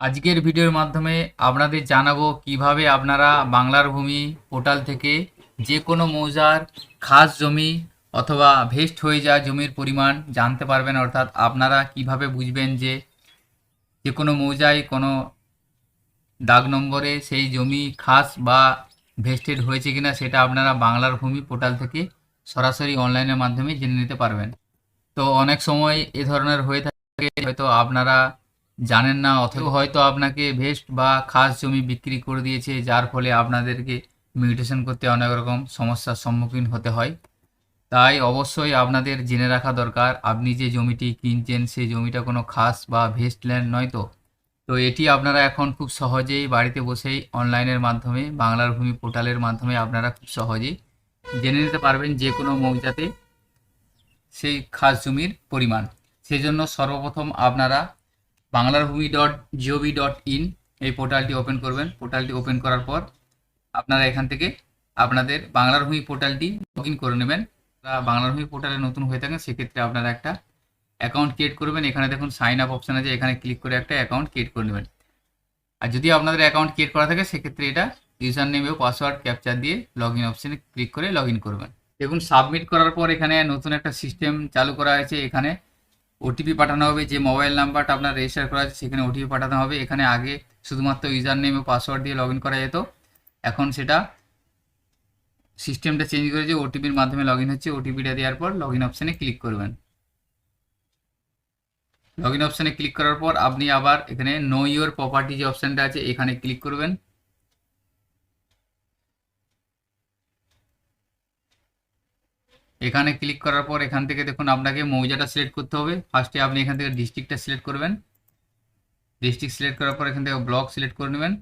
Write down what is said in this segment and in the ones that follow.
আজকের ভিডিওর মাধ্যমে আপনাদের জানাব কীভাবে আপনারা বাংলার ভূমি পোর্টাল থেকে যে কোনো মৌজার খাস জমি অথবা ভেস্ট হয়ে যাওয়া জমির পরিমাণ জানতে পারবেন। অর্থাৎ আপনারা কীভাবে বুঝবেন যে যে কোনো মৌজায় কোনো দাগ নম্বরে সেই জমি খাস বা ভেস্টেড হয়েছে কিনা সেটা আপনারা বাংলার ভূমি পোর্টাল থেকে সরাসরি অনলাইনের মাধ্যমে জেনে নিতে পারবেন। তো অনেক সময় এ ধরনের হয়ে থাকে, হয়তো আপনারা জানেন না, অথবা হয়তো আপনাকে ভেস্ট বা খাস জমি বিক্রি করে দিয়েছে, যার ফলে আপনাদেরকে মিউটেশন করতে অনেক রকম সমস্যার সম্মুখীন হতে হয়। তাই অবশ্যই আপনাদের জেনে রাখা দরকার, আপনি যে জমিটি কিনছেন, সেই জমিটা কোনো খাস বা ভেস্ট ল্যান্ড নয় তো। তো এটি আপনারা এখন খুব সহজেই বাড়িতে বসেই অনলাইনের মাধ্যমে, বাংলার ভূমি পোর্টালের মাধ্যমে আপনারা খুব সহজেই জেনে নিতে পারবেন যে কোনো মৌজাতে সেই খাস জমির পরিমাণ। সেজন্য সর্বপ্রথম আপনারা বাংলার ভূমি ডট জিওভি ডট ইন এই পোর্টালটি ওপেন করবেন। পোর্টালটি ওপেন করার পর আপনারা এখান থেকে আপনাদের বাংলার ভূমি পোর্টালটি লগ ইন করে নেবেন। বাংলার ভূমি পোর্টালে নতুন হয়ে থাকেন, সেক্ষেত্রে আপনারা একটা অ্যাকাউন্ট ক্রিয়েট করবেন। এখানে দেখুন সাইন আপ অপশন আছে, এখানে ক্লিক করে একটা অ্যাকাউন্ট ক্রিয়েট করে নেবেন। আর যদি আপনাদের অ্যাকাউন্ট ক্রিয়েট করা থাকে, সেক্ষেত্রে এটা ইউজার নেম এবং পাসওয়ার্ড ক্যাপচার দিয়ে লগ ইন অপশানে ক্লিক করে লগ ইন করবেন। দেখুন সাবমিট করার পর এখানে নতুন একটা সিস্টেম চালু করা হয়েছে। এখানে ওটিপি পাঠানো হবে, যে মোবাইল নাম্বারটা আপনার রেজিস্টার করা আছে, সেখানে ওটিপি পাঠানো হবে। এখানে আগে শুধুমাত্র ইউজার নেম ও পাসওয়ার্ড দিয়ে লগ করা যেত। এখন সেটা সিস্টেমটা চেঞ্জ করেছে ওটিপির মাধ্যমে লগ হচ্ছে। ওটিপিটা দেওয়ার পর লগ ইন অপশানে ক্লিক করবেন। লগ ইন অপশানে ক্লিক করার পর আপনি আবার এখানে নো ইউর প্রপার্টি যে অপশানটা আছে, এখানে ক্লিক করবেন। এখানে ক্লিক করার পর এখান থেকে দেখুন আপনাকে মৌজাটা সিলেক্ট করতে হবে। ফার্স্টে আপনি এখান থেকে ডিস্ট্রিক্টটা সিলেক্ট করবেন। ডিস্ট্রিক্ট সিলেক্ট করার পর এখান থেকে ব্লক সিলেক্ট করে নেবেন।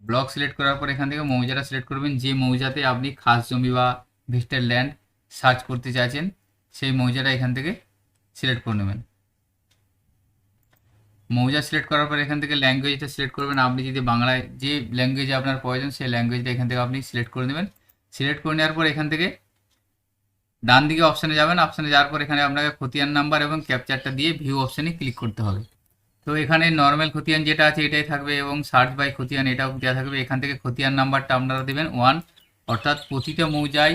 ব্লক সিলেক্ট করার পর এখান থেকে মৌজাটা সিলেক্ট করবেন। যে মৌজাতে আপনি খাস জমি বা ভেস্টেড ল্যান্ড সার্চ করতে চাইছেন, সেই মৌজাটা এখান থেকে সিলেক্ট করে নেবেন। মৌজা সিলেক্ট করার পর এখান থেকে ল্যাঙ্গুয়েজটা সিলেক্ট করবেন। আপনি যদি বাংলায় যে ল্যাঙ্গুয়েজে আপনার প্রয়োজন, সেই ল্যাঙ্গুয়েজটা এখান থেকে আপনি সিলেক্ট করে নেবেন। সিলেক্ট করে নেওয়ার পর এখান থেকে ডান দিকে অপশানে যাবেন অপশানে যাওয়ার পর এখানে আপনাকে খতিয়ান নাম্বার এবং ক্যাপচারটা দিয়ে ভিউ অপশানে ক্লিক করতে হবে। তো এখানে নর্মাল খতিয়ান যেটা আছে এটাই থাকবে এবং সার্চ বাই খতিয়ান এটাও দেওয়া থাকবে। এখান থেকে খতিয়ান নাম্বারটা আপনারা দেবেন ওয়ান অর্থাৎ প্রতিটা মৌজায়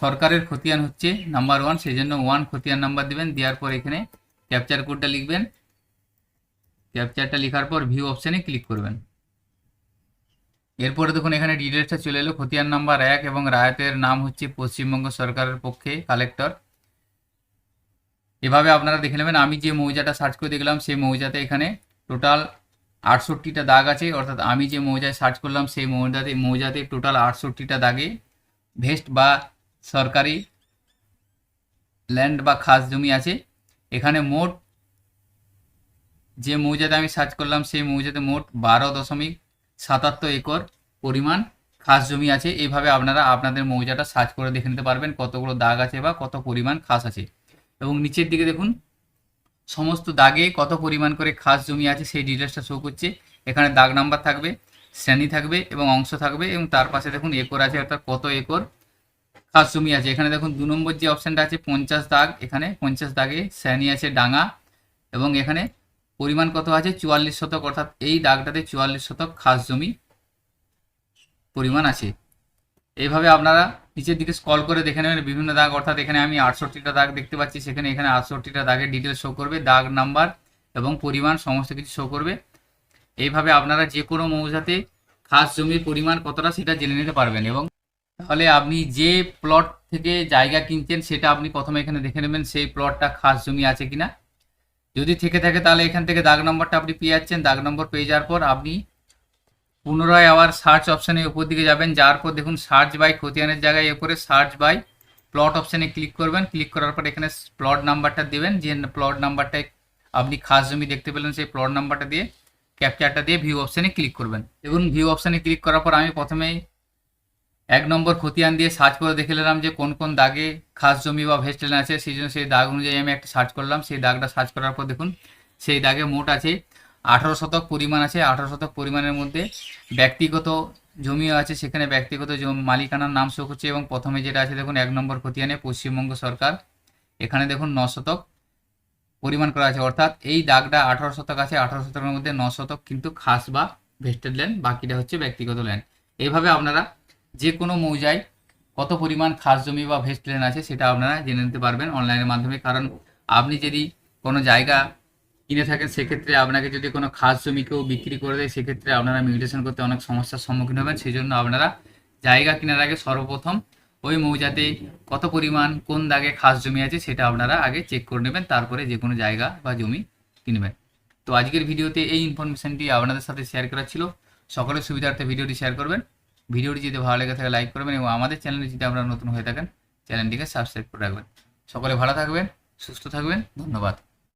সরকারের খতিয়ান হচ্ছে নাম্বার ওয়ান সেই জন্য ওয়ান খতিয়ান নাম্বার দেবেন, দেওয়ার পর এখানে ক্যাপচার কোডটা লিখবেন। ক্যাপচারটা লেখার পর ভিউ অপশানে ক্লিক করবেন। এরপরে দেখুন, এখানে ডিটেলসটা চলে এলো, খতিয়ান নাম্বার এক এবং রায়তের নাম হচ্ছে পশ্চিমবঙ্গ সরকারের পক্ষে কালেক্টর এভাবে আপনারা দেখে নেবেন, আমি যে মৌজাটা সার্চ করে দেখলাম, সেই মৌজাতে এখানে টোটাল আটষট্টিটা দাগ আছে, অর্থাৎ আমি যে মৌজায় সার্চ করলাম, সেই মৌজাতে মৌজাতে টোটাল আটষট্টিটা দাগে ভেস্ট বা সরকারি ল্যান্ড বা খাস জমি আছে। এখানে মোট যে মৌজাতে আমি সার্চ করলাম, সেই মৌজাতে মোট বারো দশমিক সাতাত্তর একর পরিমাণ খাস জমি আছে। এইভাবে আপনারা আপনাদের মৌজাটা সার্চ করে দেখে নিতে পারবেন কতগুলো দাগ আছে বা কত পরিমাণ খাস আছে। এবং নিচের দিকে দেখুন, সমস্ত দাগে কত পরিমাণ করে খাস জমি আছে সেই ডিটেলসটা শো করছে। এখানে দাগ নাম্বার থাকবে, শ্রেণি থাকবে এবং অংশ থাকবে এবং তার পাশে দেখুন একর আছে অর্থাৎ কত একর খাস জমি আছে। এখানে দেখুন দু নম্বর যে অপশানটা আছে, পঞ্চাশ দাগ। এখানে পঞ্চাশ দাগে শ্রেণি আছে ডাঙা এবং এখানে পরিমাণ কত আছে? চুয়াল্লিশ শতক, অর্থাৎ এই দাগটাতে চুয়াল্লিশ শতক খাস জমি পরিমাণ আছে। এইভাবে আপনারা নিচের দিকে স্কল করে দেখে নেবেন বিভিন্ন দাগ, অর্থাৎ এখানে আমি আটষট্টিটা দাগ দেখতে পাচ্ছি, সেখানে এখানে আটষট্টিটা দাগের ডিটেলস শো করবে, দাগ নাম্বার এবং পরিমাণ সমস্ত কিছু শো করবে। এইভাবে আপনারা যে কোনো মৌজাতে খাস জমির পরিমাণ কতটা সেটা জেনে নিতে পারবেন এবং তাহলে আপনি যে প্লট থেকে জায়গা কিনছেন সেটা আপনি প্রথমে এখানে দেখে নেবেন, সেই প্লটটা খাস জমি আছে কিনা। যদি থেকে থাকে তাহলে এখান থেকে দাগ নম্বরটা আপনি পেয়ে যাচ্ছেন। দাগ নম্বর পেয়ে যাওয়ার পর আপনি পুনরায় আবার সার্চ অপশানে উপর দিকে যাবেন। যাওয়ার পর দেখুন সার্চ বাই খতিয়ানের জায়গায় এরপরে সার্চ বাই প্লট অপশানে ক্লিক করবেন। ক্লিক করার পর এখানে প্লট নাম্বারটা দেবেন। যে প্লট নাম্বারটায় আপনি খাস জমি দেখতে পেলেন, সেই প্লট নাম্বারটা দিয়ে ক্যাপচারটা দিয়ে ভিউ অপশানে ক্লিক করবেন। দেখুন ভিউ অপশানে ক্লিক করার পর আমি প্রথমেই এক নম্বর খতিয়ান দিয়ে সার্চ করে দেখে নিলাম যে কোন কোন দাগে খাস জমি বা ভেস্টেল আছে, সেই জন্য সেই দাগ অনুযায়ী আমি একটা সার্চ করলাম। সেই দাগটা সার্চ করার পর দেখুন, সেই দাগে মোট আছে আঠারো শতক পরিমাণ আছে। আঠারো শতক পরিমাণের মধ্যে ব্যক্তিগত জমিও আছে, সেখানে ব্যক্তিগত জমি মালিকানার নাম শো করছে এবং প্রথমে যেটা আছে দেখুন, এক নম্বর খতিয়ানে পশ্চিমবঙ্গ সরকার। এখানে দেখুন, ন শতক পরিমাণ করা আছে। অর্থাৎ এই দাগটা আঠারো শতক আছে, আঠারো শতকের মধ্যে ন শতক কিন্তু খাস বা ভেস্টেড ল্যান্ড বাকিটা হচ্ছে ব্যক্তিগত ল্যান্ড এইভাবে আপনারা যে কোনো মৌজায় কত পরিমাণ খাস জমি বা ভেস্ট ল্যান্ড আছে সেটা আপনারা জেনে নিতে পারবেন অনলাইনের মাধ্যমে। কারণ আপনি যদি কোনো জায়গা কিনে থাকেন, সেক্ষেত্রে আপনাকে যদি কোনো খাস জমি কেউ বিক্রি করে দেয়, সেক্ষেত্রে আপনারা মিউটেশন করতে অনেক সমস্যার সম্মুখীন হবেন। সেই জন্য আপনারা জায়গা কেনার আগে সর্বপ্রথম ওই মৌজাতে কত পরিমাণ, কোন দাগে খাস জমি আছে সেটা আপনারা আগে চেক করে নেবেন। তারপরে যে কোনো জায়গা বা জমি কিনবেন তো আজকের ভিডিওতে এই ইনফরমেশনটি আপনাদের সাথে শেয়ার করা ছিল। সকলের সুবিধার্থে ভিডিওটি শেয়ার করবেন। ভিডিওটি যদি ভালো লেগে থাকে লাইক করবেন এবং আমাদের চ্যানেলে যদি আপনারা নতুন হয়ে থাকেন চ্যানেলটিকে সাবস্ক্রাইব করে রাখবেন। সকলে ভালো থাকবেন, সুস্থ থাকবেন, ধন্যবাদ।